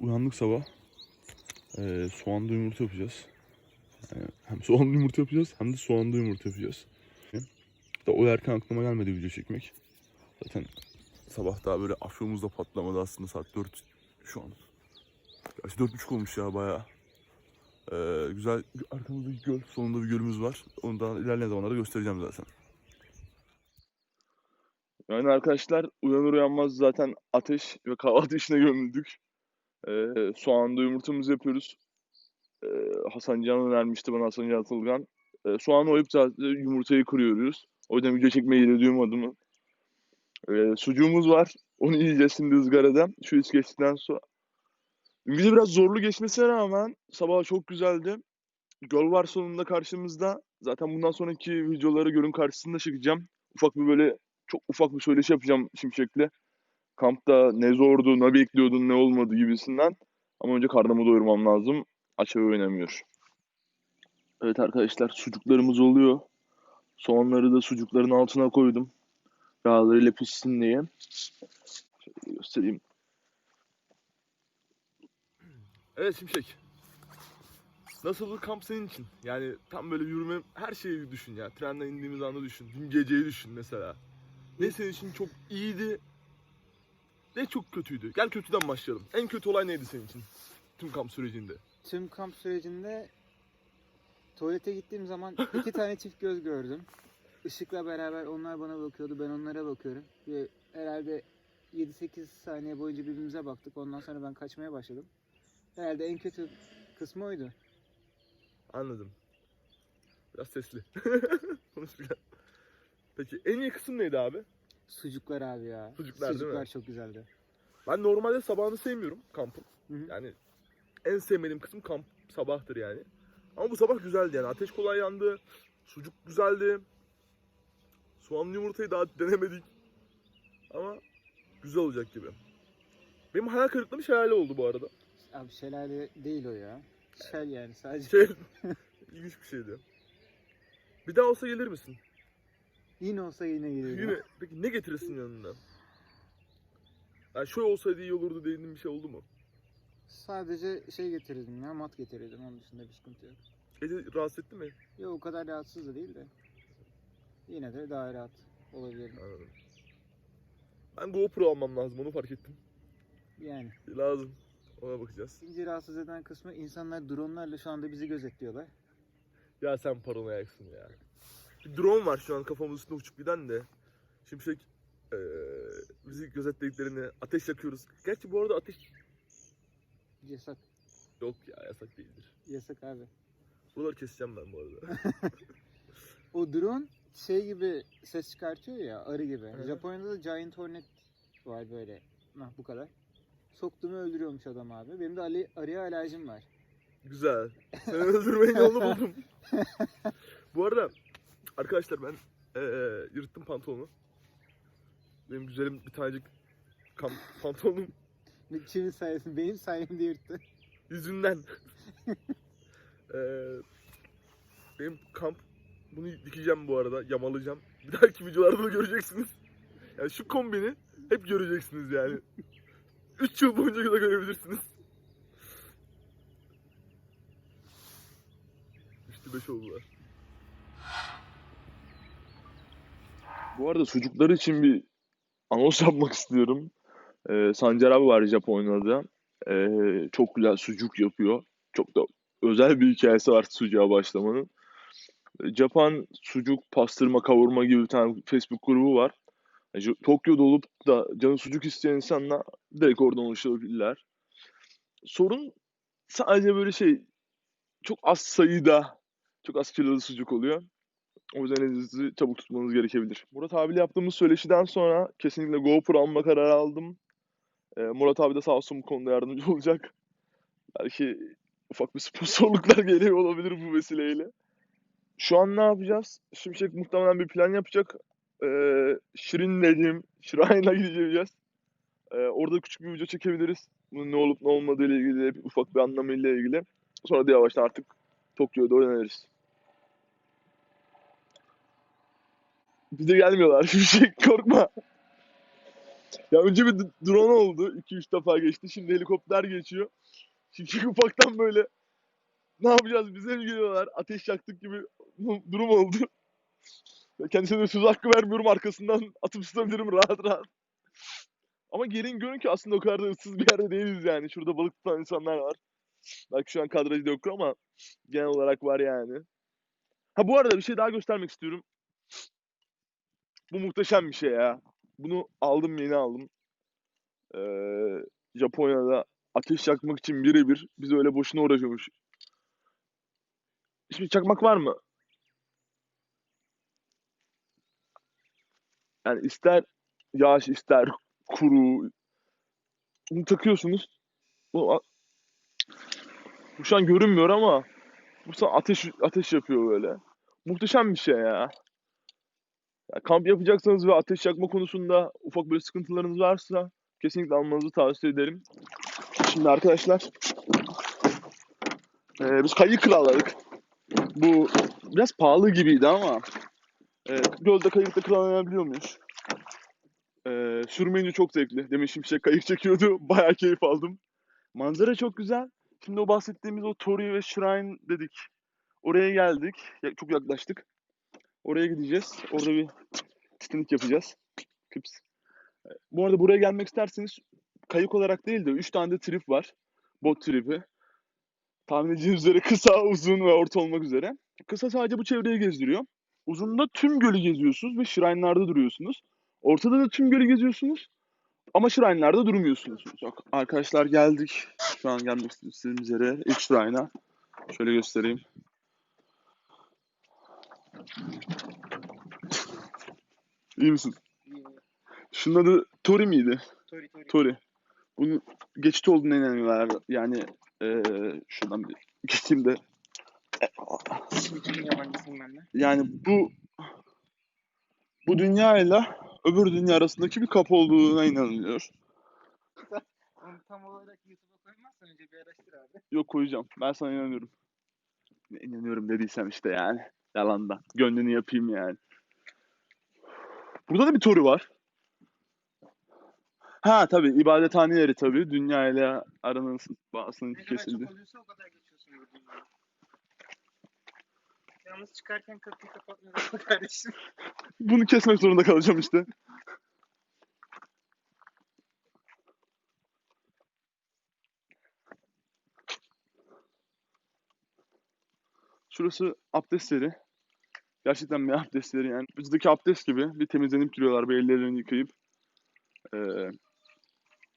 Uyandık sabah. Ee, soğanlı yumurta yapacağız. Yani hem soğanlı yumurta yapacağız hem de soğanlı yumurta yapacağız. Da o erken aklıma gelmedi video çekmek. Zaten sabah daha böyle afyonumuzda patlamadı aslında saat 4 şu an. Gerçi 4.30 olmuş ya bayağı. Ee, güzel arkamızdaki göl, sonunda bir gölümüz var. Onu da ilerleyen zamanlarda göstereceğim zaten. Yani arkadaşlar uyanır uyanmaz zaten ateş ve kahvaltı işine gömüldük. Ee, soğanlı yumurtamızı yapıyoruz. Ee, Hasan Can önermişti bana Hasan Can Atılgan. Ee, soğanı oyup zaten yumurtayı kırıyoruz. O yüzden video çekmeyi yedirdiğim adımı. Ee, sucuğumuz var. Onu yiyeceğiz şimdi ızgarada. Şu iş geçtikten sonra. Gece biraz zorlu geçmesine rağmen sabah çok güzeldi. Göl var sonunda karşımızda. Zaten bundan sonraki videoları gölün karşısında çekeceğim. Ufak bir böyle çok ufak bir söyleşi yapacağım Şimşek'le. Kampta ne zordu, ne bekliyordun, ne olmadı gibisinden. Ama önce karnımı doyurmam lazım. Aç ve oynamıyor. Evet arkadaşlar sucuklarımız oluyor. Soğanları da sucukların altına koydum. Yağlarıyla pişsin diye. Şöyle göstereyim. Evet Şimşek. Nasıl bir kamp senin için? Yani tam böyle yürüme her şeyi düşün ya. Trenden indiğimiz anda düşün. Dün geceyi düşün mesela. Ne senin için çok iyiydi ne çok kötüydü. Gel kötüden başlayalım. En kötü olay neydi senin için? Tüm kamp sürecinde. Tüm kamp sürecinde tuvalete gittiğim zaman iki tane çift göz gördüm. Işıkla beraber onlar bana bakıyordu, ben onlara bakıyorum. Ve herhalde 7-8 saniye boyunca birbirimize baktık. Ondan sonra ben kaçmaya başladım. Herhalde en kötü kısmı oydu. Anladım. Biraz sesli. Konuş biraz. Peki en iyi kısım neydi abi? Sucuklar abi ya. Sucuklar değil mi? Sucuklar çok güzeldi. Ben normalde sabahını sevmiyorum kampın. Hı hı. Yani en sevmediğim kısım kamp sabahtır yani. Ama bu sabah güzeldi yani. Ateş kolay yandı. Sucuk güzeldi. Soğanlı yumurtayı daha denemedik. Ama güzel olacak gibi. Benim hayal kırıklığım şelale oldu bu arada. Abi şelale değil o ya. Şel yani sadece. Şey, ilginç bir şeydi. Bir daha olsa gelir misin? Yine olsa yine gelirim. Yine. Peki ne getirirsin yanında? Yani şöyle olsaydı iyi olurdu dediğin bir şey oldu mu? Sadece şey getirirdim ya mat getirirdim onun dışında bir sıkıntı yok. Gece rahatsız etti mi? Yok o kadar rahatsız da değil de. Yine de daha rahat olabilirim. Anladım. Ben GoPro almam lazım onu fark ettim. Yani. Lazım. Ona bakacağız. İkinci rahatsız eden kısmı insanlar dronlarla şu anda bizi gözetliyorlar. Ya sen paranoyaksın ya. Bir drone var şu an kafamın üstünde uçup giden de. Şimşek eee bizi gözetlediklerini ateş yakıyoruz. Gerçi bu arada ateş Yasak. yok ya yasak değildir. Yasak abi. Buraları keseceğim ben bu arada. O drone şey gibi ses çıkartıyor ya arı gibi. Hı. Japonya'da da Giant Hornet var böyle. Hah, bu kadar. Soktuğumu öldürüyormuş adam abi. Benim de Ali, arıya alerjim var. Güzel. Seni öldürmeyin yolunu buldum. bu arada arkadaşlar ben eee yırttım pantolonu. Benim güzelim bir tanecik kam pantolonum Kimin sayesinde? Benim sayemde yırttı. yüzünden. Eee benim kamp bunu dikeceğim bu arada, yamalayacağım. Bir dahaki videolarda da göreceksiniz. Yani şu kombini hep göreceksiniz yani. 3 yıl boyunca da görebilirsiniz. Üçte beş oldular. Bu arada sucuklar için bir anons yapmak istiyorum. Ee, Sancar abi var Japonya'da. Ee, çok güzel sucuk yapıyor. Çok da özel bir hikayesi var sucuğa başlamanın. Ee, Japan sucuk, pastırma, kavurma gibi bir tane Facebook grubu var. Jo- Tokyo'da olup da canı sucuk isteyen insanlar direkt oradan ulaşabilirler. Sorun sadece böyle şey çok az sayıda çok az kilolu sucuk oluyor. O yüzden elinizi çabuk tutmanız gerekebilir. Murat abiyle yaptığımız söyleşiden sonra kesinlikle GoPro alma kararı aldım. Ee, Murat abi de sağ olsun bu konuda yardımcı olacak. Belki ufak bir sponsorluklar geliyor olabilir bu vesileyle. Şu an ne yapacağız? Şimşek muhtemelen bir plan yapacak. Ee, Şirin dediğim Şirayn'a gideceğiz. Ee, orada küçük bir video çekebiliriz. Bunun ne olup ne olmadığı ile ilgili, ufak bir anlamıyla ilgili. Sonra da yavaştan artık Tokyo'ya doğru Bize gelmiyorlar. Şimşek korkma. Ya önce bir drone oldu. 2-3 defa geçti. Şimdi helikopter geçiyor. Şimdi ufaktan böyle ne yapacağız bize mi geliyorlar? Ateş yaktık gibi durum oldu. Kendisine de söz hakkı vermiyorum. Arkasından atıp tutabilirim rahat rahat. Ama gelin görün ki aslında o kadar da ıssız bir yerde değiliz yani. Şurada balık tutan insanlar var. Belki şu an kadrajda yok ama genel olarak var yani. Ha bu arada bir şey daha göstermek istiyorum. Bu muhteşem bir şey ya. Bunu aldım yeni aldım. Ee, Japonya'da ateş yakmak için birebir biz öyle boşuna uğraşıyormuş. Şimdi çakmak var mı? Yani ister yağış ister kuru. Bunu takıyorsunuz. Bu, bu şu an görünmüyor ama bu ateş ateş yapıyor böyle. Muhteşem bir şey ya. Ya kamp yapacaksanız ve ateş yakma konusunda ufak böyle sıkıntılarınız varsa kesinlikle almanızı tavsiye ederim. Şimdi arkadaşlar eee, biz kayık kiraladık. Bu biraz pahalı gibiydi ama eee gölde kayıkta kiralanabiliyor muyuz? Eee sürmeyince çok zevkli. Demin Şimşek kayık çekiyordu. Bayağı keyif aldım. Manzara çok güzel. Şimdi o bahsettiğimiz o Tori ve Shrine dedik. Oraya geldik. Çok yaklaştık. Oraya gideceğiz. Orada bir piknik yapacağız. Kıps. Bu arada buraya gelmek isterseniz kayık olarak değil de 3 tane de trip var. Bot tripi. Tahmin edeceğiniz üzere kısa, uzun ve orta olmak üzere. Kısa sadece bu çevreyi gezdiriyor. Uzunda tüm gölü geziyorsunuz ve shrine'larda duruyorsunuz. Ortada da tüm gölü geziyorsunuz. Ama shrine'larda durmuyorsunuz. Bak arkadaşlar geldik. Şu an gelmek istediğimiz yere. İlk shrine'a. Şöyle göstereyim. İyi misin? Şunun adı Tori miydi? Tori Tori. Tori. Bunun geçit olduğuna inanıyorlar. Yani eee şuradan bir geçeyim de. Yani bu bu dünyayla öbür dünya arasındaki bir kapı olduğuna inanılıyor. Onu tam olarak YouTube'a koymazsan önce bir araştır abi. Yok koyacağım. Ben sana inanıyorum. İnanıyorum dediysem işte yani. Yalandan. Gönlünü yapayım yani. Burada da bir Tori var. Ha tabii ibadethane yeri tabii. Dünya ile aranın bağısının Ne kadar kesildi. oluyorsa o kadar geçiyorsun bu dünyaya. Yalnız çıkarken kapıyı kapatmıyorsun kardeşim. Bunu kesmek zorunda kalacağım işte. Şurası abdest. Gerçekten bir abdest yani. Bizdeki abdest gibi bir temizlenip giriyorlar bir ellerini yıkayıp. Ee,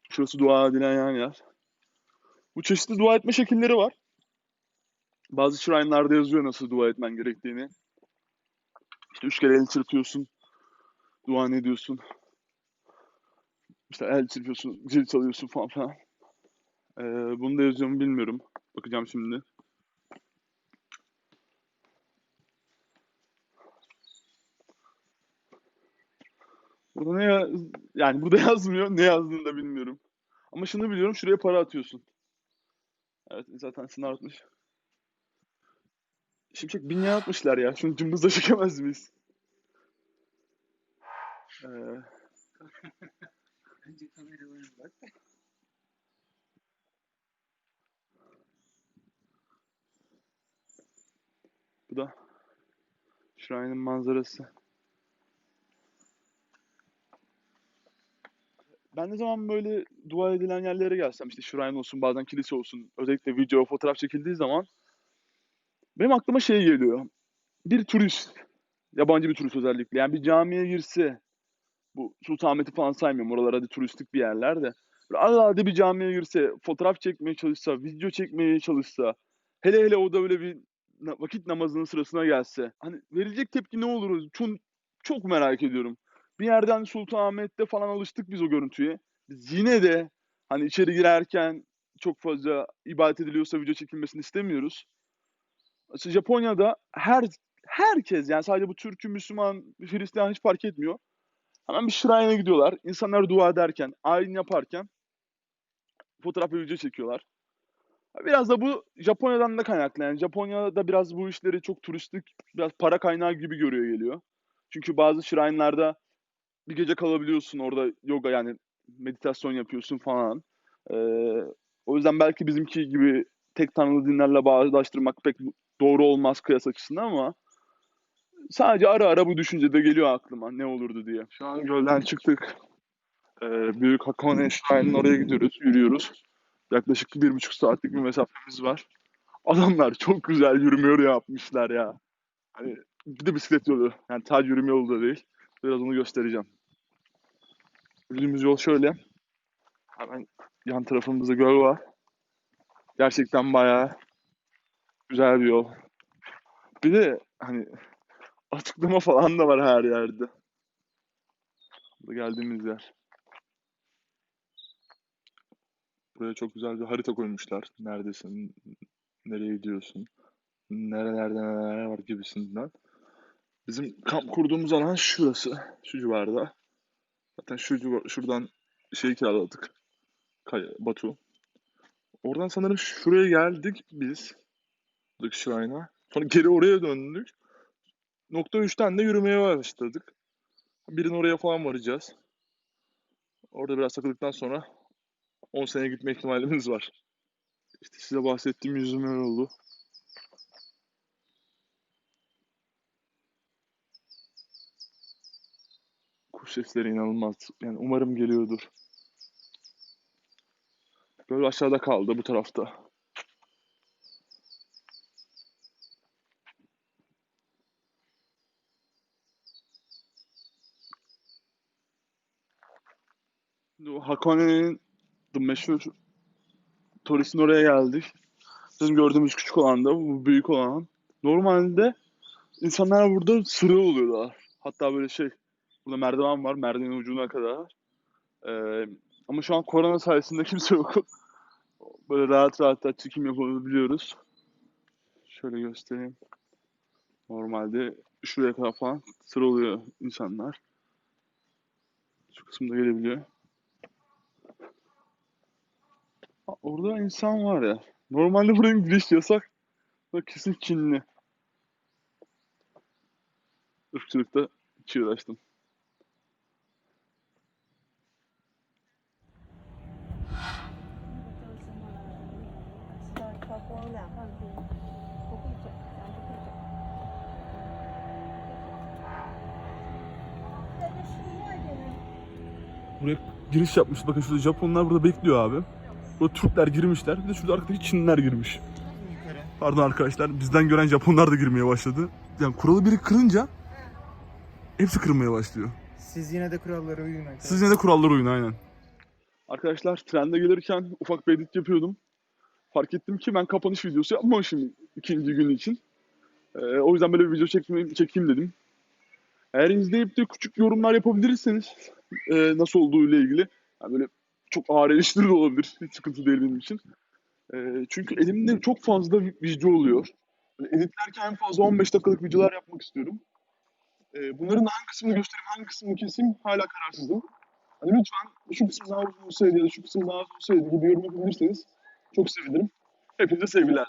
şurası dua edilen yani yer. Bu çeşitli dua etme şekilleri var. Bazı shrine'larda yazıyor nasıl dua etmen gerektiğini. İşte üç kere el çırpıyorsun. Dua ne diyorsun? İşte el çırpıyorsun, zil çalıyorsun falan filan. Ee, bunu da yazıyor mu bilmiyorum. Bakacağım şimdi. Burada ne ya yani burada yazmıyor. Ne yazdığını da bilmiyorum. Ama şunu biliyorum. Şuraya para atıyorsun. Evet zaten sınav atmış. Şimşek bin lira atmışlar ya. Şunu cımbızla çekemez miyiz? Ee, Önce kameralara bak. Bu da Shrine'ın manzarası. Ben ne zaman böyle dua edilen yerlere gelsem işte Shrine olsun bazen kilise olsun özellikle video fotoğraf çekildiği zaman benim aklıma şey geliyor. Bir turist yabancı bir turist özellikle yani bir camiye girse bu Sultanahmet'i falan saymıyorum oralar hadi turistik bir yerler de böyle Allah hadi bir camiye girse fotoğraf çekmeye çalışsa video çekmeye çalışsa hele hele o da böyle bir vakit namazının sırasına gelse hani verilecek tepki ne olur? Çok, çok merak ediyorum. Bir yerden Sultanahmet'te falan alıştık biz o görüntüye. Biz yine de hani içeri girerken çok fazla ibadet ediliyorsa video çekilmesini istemiyoruz. İşte Japonya'da her herkes yani sadece bu Türk'ü, Müslüman, Hristiyan hiç fark etmiyor. Hemen bir şirayene gidiyorlar. İnsanlar dua ederken, ayin yaparken fotoğraf ve video çekiyorlar. Biraz da bu Japonya'dan da kaynaklı. Yani Japonya'da biraz bu işleri çok turistik, biraz para kaynağı gibi görüyor geliyor. Çünkü bazı shrine'larda bir gece kalabiliyorsun orada yoga yani meditasyon yapıyorsun falan. Ee, o yüzden belki bizimki gibi tek tanrılı dinlerle bağdaştırmak pek doğru olmaz kıyas açısından ama sadece ara ara bu düşünce de geliyor aklıma ne olurdu diye. Şu an gölden çıktık. Ee, Büyük Hakone Şahin'in oraya gidiyoruz, yürüyoruz. Yaklaşık bir buçuk saatlik bir mesafemiz var. Adamlar çok güzel yürüme yolu yapmışlar ya. Hani bir de bisiklet yolu. Yani sadece yürüme yolu da değil. Biraz onu göstereceğim. Yürüdüğümüz yol şöyle. Hemen yan tarafımızda göl var. Gerçekten bayağı güzel bir yol. Bir de hani açıklama falan da var her yerde. Burada geldiğimiz yer. Buraya çok güzel bir harita koymuşlar. Neredesin, nereye gidiyorsun, nerelerde neler var gibisinden. Bizim kamp kurduğumuz alan şurası, şu civarda. Zaten şu şuradan şey kiraladık. Kaya, Batu. Oradan sanırım şuraya geldik biz. Buradaki şurayına. Sonra geri oraya döndük. Nokta 3'ten de yürümeye başladık. Birin oraya falan varacağız. Orada biraz takıldıktan sonra 10 seneye gitme ihtimalimiz var. İşte size bahsettiğim yüzme yolu. Kuş sesleri inanılmaz. Yani umarım geliyordur. Böyle aşağıda kaldı bu tarafta. Hakone'nin meşhur turistin oraya geldik. Bizim gördüğümüz küçük olan da bu büyük olan. Normalde insanlar burada sıra oluyorlar. Hatta böyle şey, burada merdiven var, merdivenin ucuna kadar. Ee, ama şu an korona sayesinde kimse yok. Böyle rahat rahat da çekim yapabiliyoruz. Şöyle göstereyim. Normalde şuraya kadar falan sıra oluyor insanlar. Şu kısımda gelebiliyor. Orada insan var ya. Normalde buraya giriş yasak. Bak kesin Çinli. Irkçılıkta çığırlaştım. 叫 Buraya giriş yapmış. Bakın şurada Japonlar burada bekliyor abi. Burada Türkler girmişler. Bir de şurada arkadaki Çinliler girmiş. Pardon arkadaşlar. Bizden gören Japonlar da girmeye başladı. Yani kuralı biri kırınca hepsi kırmaya başlıyor. Siz yine de kurallara uyun arkadaşlar. Siz yine de kurallara uyun aynen. Arkadaşlar trende gelirken ufak bir edit yapıyordum. Fark ettim ki ben kapanış videosu yapmamışım ikinci gün için. Ee, o yüzden böyle bir video çekmeyeyim, çekeyim dedim. Eğer izleyip de küçük yorumlar yapabilirseniz e, nasıl olduğu ile ilgili. Yani böyle çok ağır eleştiri de olabilir. Hiç sıkıntı değil benim için. E, çünkü elimde çok fazla video oluyor. Böyle editlerken en fazla 15 dakikalık videolar yapmak istiyorum. E, bunların hangi kısmını göstereyim, hangi kısmını keseyim hala kararsızım. Hani lütfen şu kısım daha uzun olsaydı ya da şu kısım daha az olsaydı gibi yorum yapabilirseniz çok sevinirim. Hepinize sevgiler.